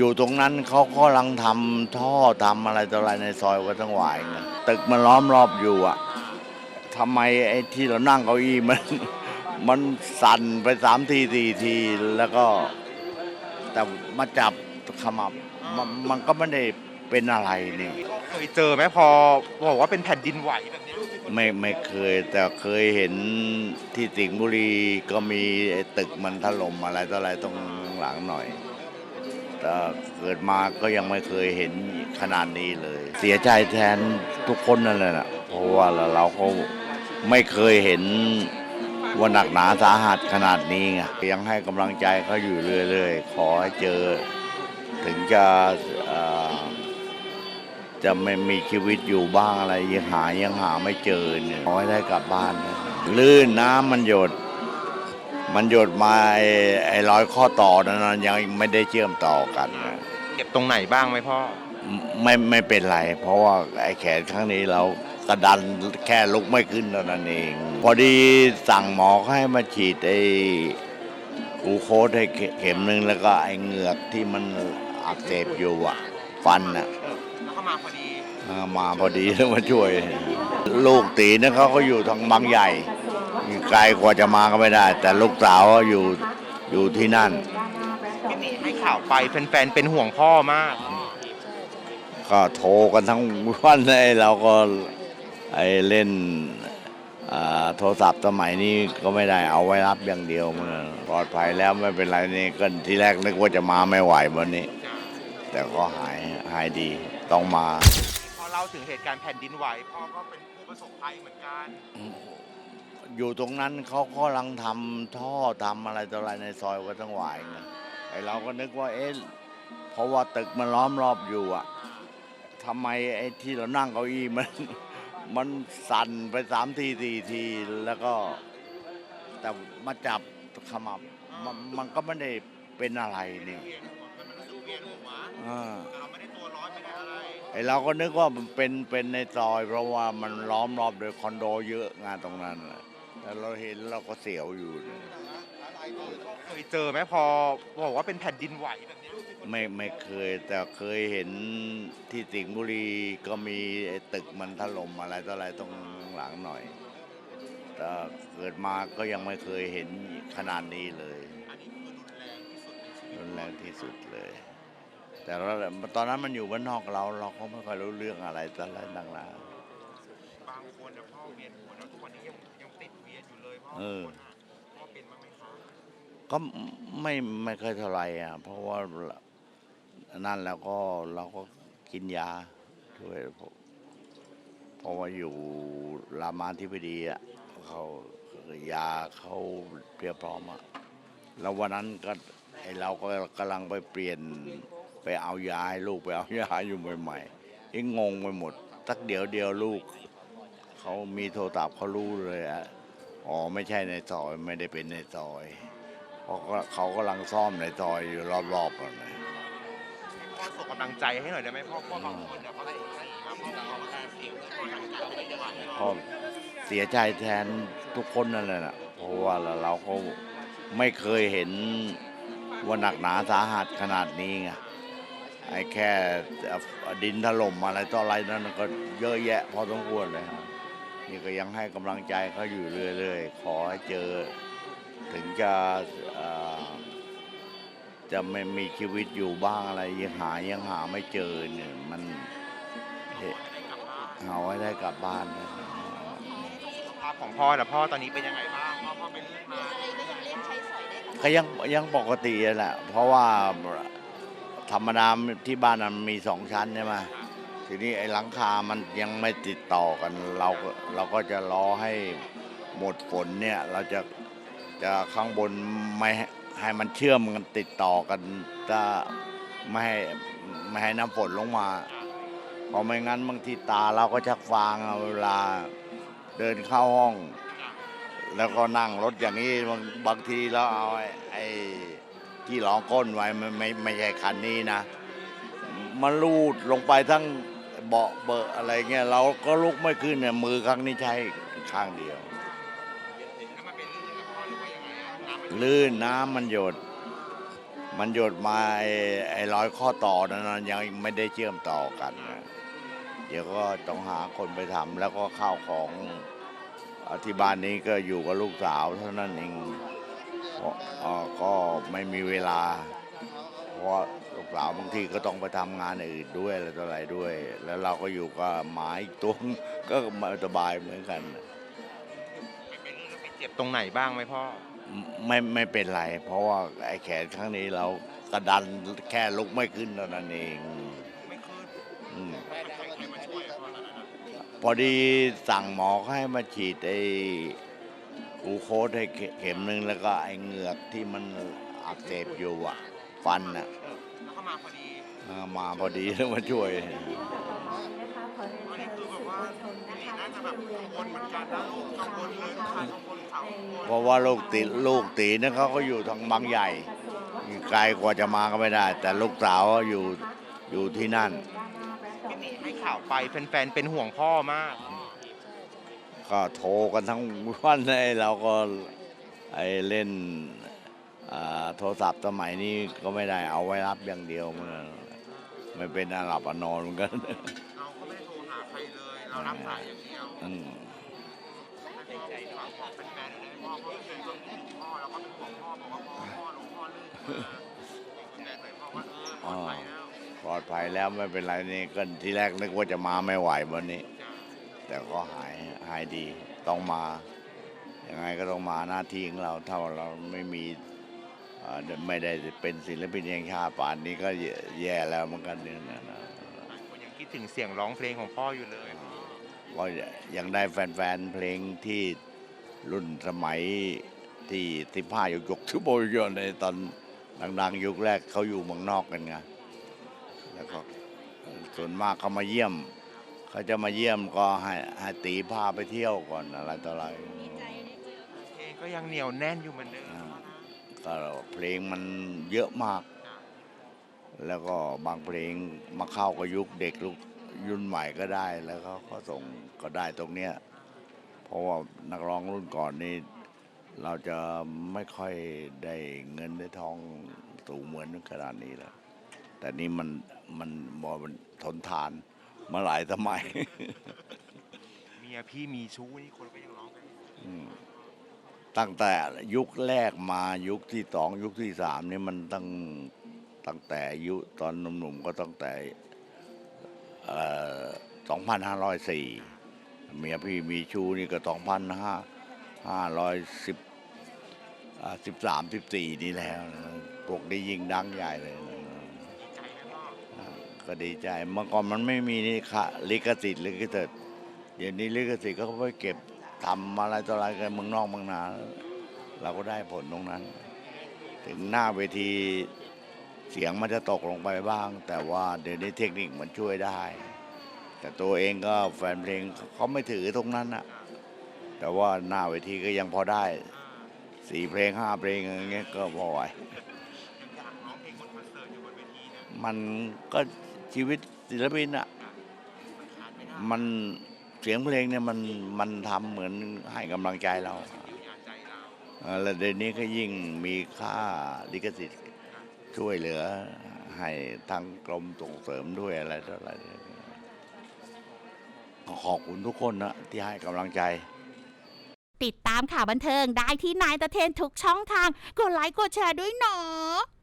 อยู่ตรงนั้นเขากำลังทำท่อทำอะไรต่ออะไรในซอยวัดตั้งหวายไงตึกมันล้อมรอบอยู่อะทำไมไอ้ที่เรานั่งเก้าอี้มัน มันสั่นไปสามทีสี่ทีแล้วก็ แต่มาจับขมับมันมันก็ไม่ได้เป็นอะไรนี่ เคยเจอไหมพอบอกว่าเป็นแผ่นดินไหวแบบเนี้ยไม่ไม่เคยแต่เคยเห็นที่สิงห์บุรีก็มีไอ้ตึกมันถล่มอะไรต่ออะไรตรงหลังหน่อยแต่ เกิดมาก็ยังไม่เคยเห็นขนาดนี้เลย เสียใจแทนทุกคนนั่นแหละนะเพราะว่าเราเราก็ไม่เคยเห็นว่าหนักหนาสาหัสขนาดนี้ไงยังให้กำลังใจเขาอยู่เรื่อยๆ ขอให้เจอ ถึงจะจะไม่มีชีวิตอยู่บ้างอะไรยังหายังหาไม่เจอเนี่ยขอให้ได้กลับบ้าน ลื่นน้ำมันหยด มันหยดมาไอ้ไอ้ร้อยข้อต่อนั้นนะยังไม่ได้เชื่อมต่อกันนะเจ็บตรงไหนบ้างไหมพ่อ ไม่ไม่เป็นไร เพราะว่าไอ้แขนข้างนี้เรากระดันแค่ลุกไม่ขึ้นเท่านั้นเอง พอดีสั่งหมอเขาให้มาฉีดไอ้กลูโคสให้เข็มหนึ่งแล้วก็ไอ้เหงือกที่มันอักเสบอยู่อะฟันอะแล้วก็มาพอดีเออมาพอดีแล้วมาช่วย ลูกตีนะเขาก็อยู่ทางบางใหญ่ ไกลกว่าจะมาก็ไม่ได้ แต่ลูกสาวอยู่อยู่ที่นั่น พี่ติให้ข่าวไปแฟนๆเป็นห่วงพ่อมาก ก็โทรกันทั้งวันเลยเราก็ไอเล่นอ่าโทรศัพท์สมัยนี้ก็ไม่ได้เอาไว้รับอย่างเดียวมันปลอดภัยแล้วไม่เป็นไรนี่ก็ทีแรกนึกว่าจะมาไม่ไหววันนี้ แต่ก็หายหายดีต้องมา พอเล่าถึงเหตุการณ์แผ่นดินไหวพ่อก็เป็นผู้ประสบภัยเหมือนกัน อยู่ตรงนั้นเขากำลังทำท่อทำอะไรต่ออะไรในซอยวัดตั้งหวายไงไอเราก็นึกว่าเอ๊ะเพราะว่าตึกมันล้อมรอบอยู่อะทำไมไอ้ที่เรานั่งเก้าอี้มันมันสั่นไปสามทีสี่ทีแล้วก็ แต่มาจับขมับมันมันก็ไม่ได้เป็นอะไรนี่มันรู้สึกเวียนหัวอ่าแต่เราไม่ได้ตัวร้อนไม่ได้อะไรไอเราก็นึกว่ามันเป็นเป็นในซอย เพราะว่ามันล้อมรอบโดวยคอนโดเยอะงานตรงนั้นน่ะ แต่เราเห็นเราก็เสียวอยู่นะเคยเจอไหมพอบอกว่าเป็นแผ่นดินไหวแบบเนี้ยไม่ไม่เคยแต่เคยเห็นที่สิงห์บุรีก็มีไอ้ตึกมันถล่มอะไรต่ออะไรตรงหลังหน่อย แต่เกิดมาก็ยังไม่เคยเห็นขนาดนี้เลยอันนี้คือรุนแรงที่สุดในชีวิตรุนแรงที่สุดเลย แต่เราตอนนั้นมันอยู่บ้านนอกเรา เราก็ไม่ค่อยรู้เรื่องอะไรต่ออะไรต่างบางคนนะพ่อเวียนหัวแล้วทุกวันนี้ยังยัง ติดเวียนอยู่เลยพ่อเออ คนน่ะพ่อเป็นบ้างไหมคะๆก็ไม่ไม่เคยเท่าไหร่อะ เพราะว่านั่นแล้วก็เราก็กินยาช่วยเพราะเพราะว่าอยู่รามาธิบดีอะเขายาเขาเพียบพร้อมอะแล้ววันนั้นก็ไอเราก็กำลังไปเปลี่ยนไปเอายาให้ลูกไปเอายาอยู่ใหม่ๆยังงงไปหมดสักเดี๋ยวเดียวลูก เขามีโทรศัพท์เขารู้เลยอะอ๋อไม่ใช่ในซอยไม่ได้เป็นในซอยเพราะก็เขากำลังซ่อมในซอยอยู่รอบๆกันเลยพ่อส่งกำลังใจให้หน่อยได้ไหมพ่อพ่อบางคนเนี่ยเขาได้ให้มาพ่อเราก็ได้เสียงพ่อกำลังใจไม่ได้ไหวก็เสียใจแทนทุกคนนั่นแหละนะเพราะว่าเราเราไม่เคยเห็นว่าหนักหนาสาหัสขนาดนี้ไงไอ้แค่ดินถล่มอะไรต่ออะไรนั่นก็เยอะแยะพอสมควรเลยครับ นี่ก็ยังให้กำลังใจเขาอยู่เรื่อยๆ ขอให้เจอ ถึงจะเอ่อจะไม่มีชีวิตอยู่บ้างอะไรยังหายังหาไม่เจอเนี่ยมันเห็นเอาไว้ได้กลับบ้านนะสุขภาพของพ่อแต่พ่อตอนนี้เป็นยังไงบ้างพ่อพ่อเป็นเรื่องมาก็ยังยังปกติแหละเพราะว่าธรรมดาที่บ้านมันมีสองชั้นใช่ไหม ทีนี้ไอ้หลังคามันยังไม่ติดต่อกัน เราก็เราก็จะรอให้หมดฝนเนี่ย เราจะจะข้างบนไม่ให้มันเชื่อมกันติดต่อกันจะไม่ให้ไม่ให้น้ำฝนลงมาเพราะไม่งั้นบางทีตาเราก็ชักฟางเวลาเดินเข้าห้อง แล้วก็นั่งรถอย่างนี้บางบางทีเราเอาไอ้ไอ้ที่รองก้นไว้มันไม่ไม่ใช่คันนี้นะ มันลูดลงไปทั้ง เบาะเบอะอะไรเงี้ยเราก็ลุกไม่ขึ้นเนี่ยมือข้างนี้ใช้ข้างเดียวแล้วมันเป็นเรื่อน้ำมันลื่นน้ำมันหยด มันหยดมาไอ้ไอ้ร้อยข้อต่อนั้นยังไม่ได้เชื่อมต่อกันนะเดี๋ยวก็ต้องหาคนไปทำแล้วก็ข้าวของอ่าที่บ้านนี้ก็อยู่กับลูกสาวเท่านั้นเองก็ไม่มีเวลาเพราะ สาวบางทีก็ต้องไปทำงานอื่นด้วยอะไรต่ออะไรด้วย แล้วเราก็อยู่กับหมาอีกตัวก็ไม่สบายเหมือนกันไม่เป็นเรื่องไปเจ็บตรงไหนบ้างไหมพ่อไม่ไม่เป็นไร เพราะว่าไอ้แขนข้างนี้เรากระดันแค่ลุกไม่ขึ้นเท่านั้นเองไม่ขึ้นอืมใครใครมาช่วยพ่อแล้วนะพอดีสั่งหมอให้มาฉีดไอ้กลูโคสให้เข็มหนึ่งแล้วก็ไอ้เหงือกที่มันอักเสบอยู่อะ ฟันอะแล้วก็ มาพอดีเออมาพอดีแล้วมาช่วยอันนี้คือแบบว่านี่น่าจะแบบกังวลเหมือนกันนะลูกกังวลเลยใครกังวลเขากังวลเพราะว่าลูกตีลูกตีนั่นเขาก็อยู่ทางบางใหญ่อยู่ไกลกว่าจะมาก็ไม่ได้ แต่ลูกสาวอยู่อยู่ที่นั่น พี่ติให้ข่าวไปแฟนๆเป็นห่วงพ่อมาก ก็โทรกันทั้งวันเลยเราก็ไอเล่นอ่า โทรศัพท์สมัยนี้ก็ไม่ได้เอาไว้รับอย่างเดียวมันไม่เป็นอาหลับอนอนเหมือนกันเราก็ไม่โทรหาใครเลยเรารับสายอย่างเดียวอืมในใจฝากบอกแฟนเลยพ่อพ่อเป็นพ่อแล้วก็เป็นห่วงพ่อบอกว่าพ่อพ่อลงพ่อลื่นมาบอกแฟนๆหน่พ่อว่าเออปลอดภัยแล้วปลอดภัยแล้วไม่เป็นไรนี่ก็ที่แรกนึกว่าจะมาไม่ไหววันนี้ แต่ก็หายหายดีต้องมายังไงก็ต้องมาหน้าที่ของเราถ้าเราไม่มี ไม่ได้เป็นศิลปินแห่งชาติป่านนี้ก็แย่แย่แล้วเหมือนกันเนี่ยนะหลายคนยังคิดถึงเสียงร้องเพลงของพ่ออยู่เลยก็ยังได้แฟนๆเพลงที่รุ่นสมัยที่ที่ผ้ายกยกๆทุบโบยในตอนดังๆยุคแรกเขาอยู่เมืองนอกกันไงแล้วก็ส่วนมากเขามาเยี่ยมเขาจะมาเยี่ยมก็ให้ให้ตีพาไปเที่ยวก่อนอะไรต่ออะไรเพลงก็ยังเหนียวแน่นอยู่เหมือนเดิมอ่า ก็เพลงมันเยอะมาก แล้วก็บางเพลงมาเข้ากับยุคเด็กลุกรุ่นใหม่ก็ได้แล้วเขาก็ส่งก็ได้ตรงเนี้ยเพราะว่านักร้องรุ่นก่อนนี่เราจะไม่ค่อยได้เงินได้ทองสูงเหมือนขนาดนี้แล้ว แต่นี่มันมันบอมันทนทานมาหลายสมัย เมียพี่มีชู้นี่คนก็ยังร้องกัน อืม ตั้งแต่ยุคแรกมายุคที่สองยุคที่สามนี่มันตั้งตั้งแต่อายุตอนหนุ่มๆก็ตั้งแต่สองพันห้าร้อยสี่เมียพี่มีชูนี่ก็สองพันห้าห้าร้อยสิบสิบสามสิบสี่นี่แล้วนะพวกนี้ยิงดังใหญ่เลยก็ดีใจเมื่อก่อนมันไม่มีนี่ค่ะลิขสิทธิ์ลิขสิทธิ์เดี๋ยวนี้ลิขสิทธิ์ก็ไปเก็บ ทำอะไรต่ออะไรกันเมืองนอกเมืองนาเราก็ได้ผลตรงนั้น ถึงหน้าเวทีเสียงมันจะตกลงไปบ้าง แต่ว่าเดี๋ยวนี้เทคนิคมันช่วยได้ แต่ตัวเองก็แฟนเพลงเขาไม่ถือตรงนั้นนะแต่ว่าหน้าเวทีก็ยังพอได้สี่เพลงห้าเพลงอย่างเงี้ยก็พอไหวมันก็ชีวิตศิลปินอะมัน เสียงเพลงเนี่ยมันมันทำเหมือนให้กำลังใจเราแล้วเดี๋ยวนี้ก็ยิ่งมีค่าลิขสิทธิ์ช่วยเหลือให้ทางกรมส่งเสริมด้วยอะไรต่ออะไรขอบคุณทุกคนนะที่ให้กำลังใจ ติดตามข่าวบันเทิงได้ที่นายตะเทนทุกช่องทาง กดไลค์กดแชร์ด้วยเนาะ